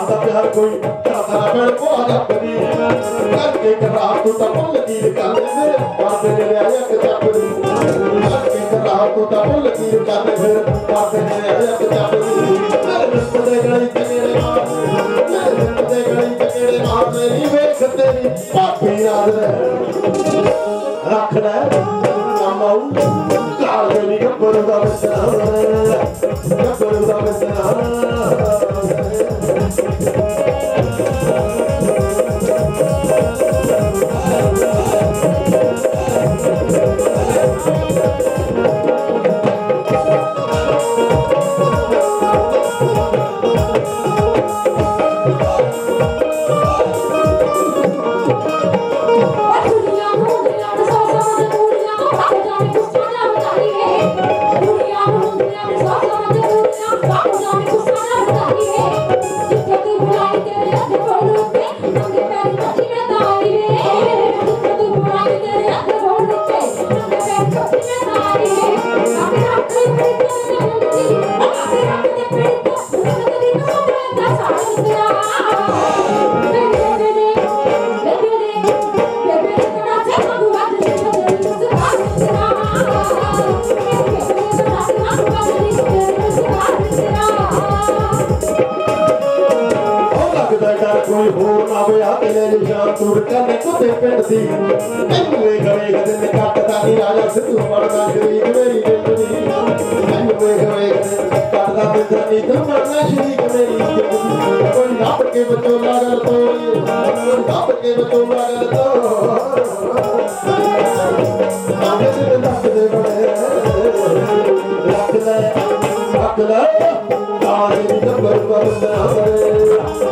ਹੁੰਦਾ ਲੜਾਦਾ ਪਿਆਰ ਕੋਈ ਤਾਰਾ ਬਣ ਕੋ ਆ ਜਾਂਦੀ ਕਰਕੇ ਕਰਾ ਤੂੰ ਤਾਂ ਮੁੱਲ ਕੀ ਕਰ ਫਿਰ। ਬਾਬੇ ਨੇ ਲਿਆ ਇੱਕ ਚੱਪ ਕਰਕੇ ਕਰਾ ਤੂੰ ਤਾਂ ਮੁੱਲ ਕੀ ਕਰ ਫਿਰ। ਬਾਬੇ ਨੇ ਲਿਆ ਇੱਕ ਚੱਪ ਮੇਰੇ ਰਸਤ ਦੇ ਗਲੀ ਤੇ ਮੇਰੇ ਮਾਰ ਮੇਰੇ ਰਸਤ ਦੇ ਗਲੀ ਤੇ ਮੇਰੇ ਮਾਰ ਨਹੀਂ ਵੇਖ ਤੇਰੀ ਪਾਪੀ ਯਾਦ ਰੱਖ ਲੈ। ਨਾਮਾਉ ਕਾਲ ਦੇ ਨਹੀਂ ਗੱਬਰ ਦਾ ਬਸਣਾ ਗੱਬਰ ਦਾ ਬਸਣਾ ਕੋਈ ਹੋਰ ਨਾ ਹੋਇਆ ਤੇਰੇ ਨਿਸ਼ਾਨ ਤੁਰ ਕੰਨੇ ਕੁੱਤੇ ਪਿੰਡ ਦੀ ਮੈਨੂੰ ਵੇ ਗਵੇ ਗਦੇ ਕੱਟਦਾ ਨਹੀਂ ਰਾਜਾ ਸਿੱਧੂ ਮੜਦਾ ਸ਼ਰੀਕ ਮੇਰੀ ਜ਼ਿੰਦਗੀ ਮੈਨੂੰ ਵੇ ਗਵੇ ਗਦੇ ਕੱਟਦਾ ਨਹੀਂ ਤੂੰ ਮੜਨਾ ਸ਼ਰੀਕ ਮੇਰੀ। ਕੇ ਬਚੋ ਲਾਗਲ ਤੋਂ ਕੋਈ ਰੱਬ ਕੇ ਬਚੋ ਲਾਗਲ ਤੋਂ ਆਵੇ ਤੇ ਰੱਖ ਦੇ ਬੜੇ ਰੱਖ ਲੈ ਰੱਖ ਲੈ। ਕਾਲੇ ਦੀ ਜਬਰ ਪਰ ਨਾ